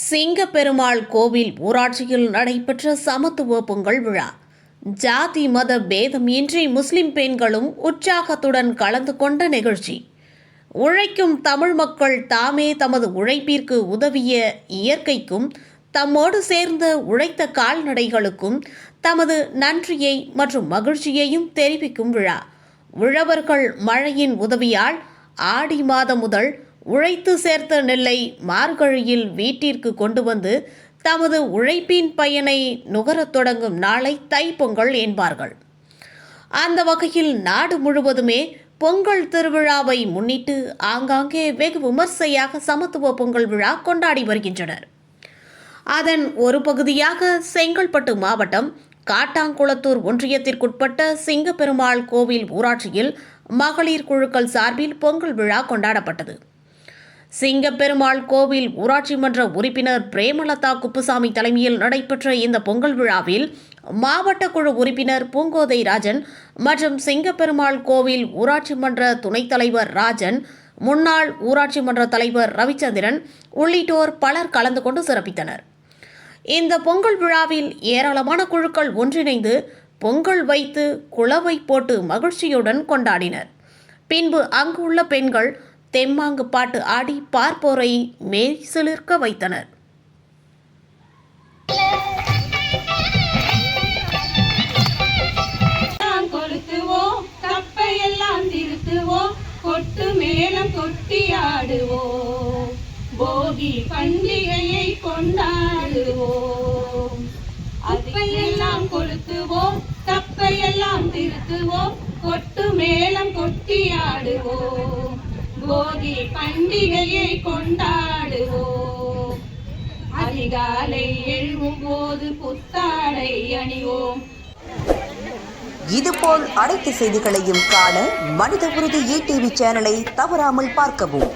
சிங்கப்பெருமாள் கோவில் ஊராட்சியில் நடைபெற்ற சமத்துவ பொங்கல் விழா. ஜாதி மத பேதமின்றி முஸ்லிம் பெண்களும் உற்சாகத்துடன் கலந்து கொண்ட நிகழ்ச்சி. உழைக்கும் தமிழ் மக்கள் தாமே தமது உழைப்பிற்கு உதவிய இயற்கைக்கும் தம்மோடு சேர்ந்த உழைத்த கால்நடைகளுக்கும் தமது நன்றியை மற்றும் மகிழ்ச்சியையும் தெரிவிக்கும் விழா. உழவர்கள் மழையின் உதவியால் ஆடி மாதம் முதல் உழைத்து சேர்த்த நெல்லை மார்கழியில் வீட்டிற்கு கொண்டு வந்து தமது உழைப்பின் பயனை நுகரத் தொடங்கும் நாளை தைப்பொங்கல் என்பார்கள். அந்த வகையில் நாடு முழுவதுமே பொங்கல் திருவிழாவை முன்னிட்டு ஆங்காங்கே வெகு விமர்சையாக சமத்துவ பொங்கல் விழா கொண்டாடி வருகின்றனர். அதன் ஒரு பகுதியாக செங்கல்பட்டு மாவட்டம் காட்டாங்குளத்தூர் ஒன்றியத்திற்குட்பட்ட சிங்கப்பெருமாள் கோவில் ஊராட்சியில் மகளிர் குழுக்கள் சார்பில் பொங்கல் விழா கொண்டாடப்பட்டது. சிங்கப்பெருமாள் கோவில் ஊராட்சி மன்ற உறுப்பினர் பிரேமலதா குப்புசாமி தலைமையில் நடைபெற்ற இந்த பொங்கல் விழாவில் மாவட்ட குழு உறுப்பினர் பூங்கோதை ராஜன் மற்றும் சிங்கப்பெருமாள் கோவில் ஊராட்சி மன்ற துணைத் தலைவர் ராஜன் முன்னாள் ஊராட்சி மன்ற தலைவர் ரவிச்சந்திரன் உள்ளிட்டோர் பலர் கலந்து கொண்டு சிறப்பித்தனர். இந்த பொங்கல் விழாவில் ஏராளமான குழுக்கள் ஒன்றிணைந்து பொங்கல் வைத்து குளவை போட்டு மகிழ்ச்சியுடன் கொண்டாடினர். பின்பு அங்கு உள்ள பெண்கள் தெம்மாங்கு பாட்டு ஆடி பார்ப்போரை மெய்சிலிர்க்க வைத்தனர். எல்லாம் கப்பையெல்லாம் திருத்துவோம் கொட்டு மேளம் கொட்டி ஆடுவோம். போகி பண்டிகையை கொண்டாடுவோம். அப்பையெல்லாம் கொளுத்துவோம் கப்பையெல்லாம் திருத்துவோம் கொட்டு மேளம் கொட்டியாடுவோம் போகி பண்டிகையை கொண்டாடுவோம். அதிகாலை எழும் போது புத்தாடை அணிவோம். இதுபோல் அனைத்து செய்திகளையும் காண மனித உறுதி டிவி சேனலை தவறாமல் பார்க்கவும்.